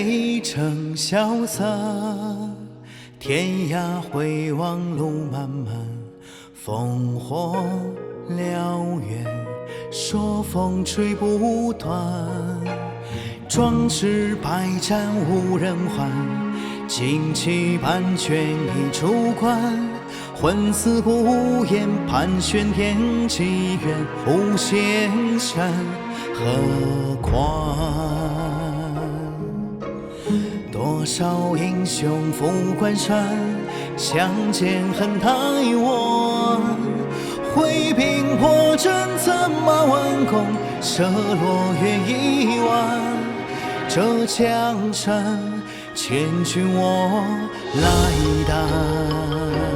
北城萧瑟，天涯回望路漫漫，烽火燎原，说风吹不断。壮士百战无人还，旌旗半卷一竹冠。魂似孤雁盘旋天际远，无限山河宽。多少英雄赴关山，相见恨太晚。挥兵破阵，策马挽弓，射落月一弯。这江山，千军我来担。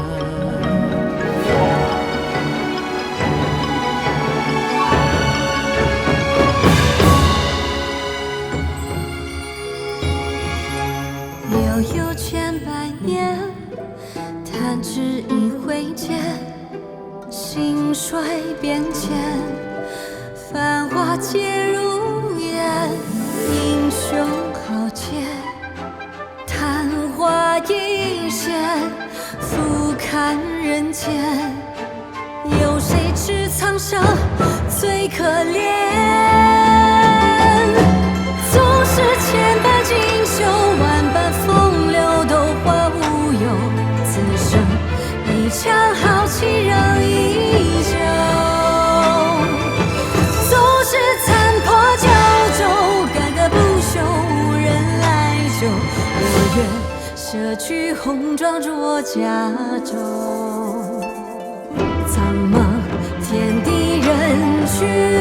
兴衰变迁，繁华皆如烟。英雄豪杰，昙花一现，俯瞰人间。有谁知苍生最可怜？这曲红妆着，我家中苍茫天地人去。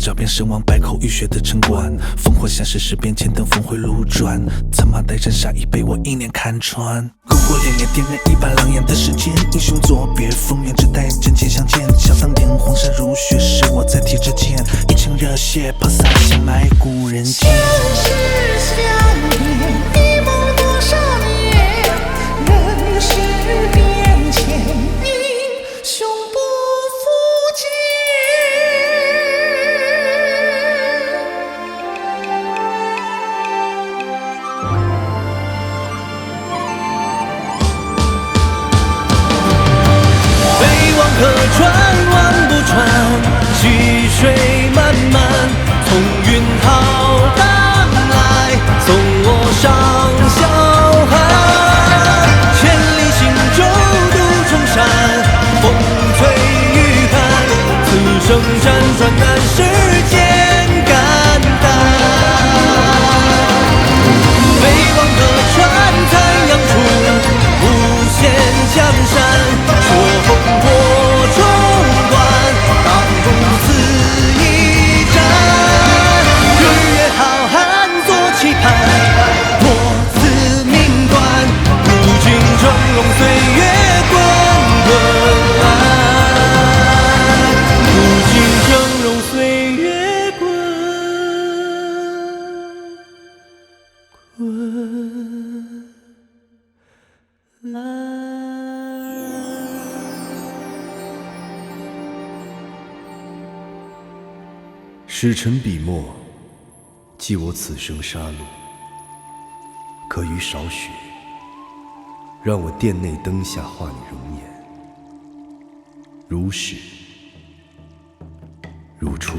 照片身亡百口浴血的城管，烽火下世事变迁，等峰回路转，策马待战，杀意被我一念看穿。篝火连年，点燃一把狼烟的时间，英雄作别，风云之带真剑相见。想当年黄沙如雪，是我在提着剑，一腔热血抛洒向埋骨人间。客船，望不穿，溪水漫漫，从云浩荡来，送我上霄汉。千里行舟渡重山，风吹雨寒，此生辗转难，滚来。使臣笔墨，记我此生杀戮，可于少许，让我殿内灯下画你容颜，如始如初。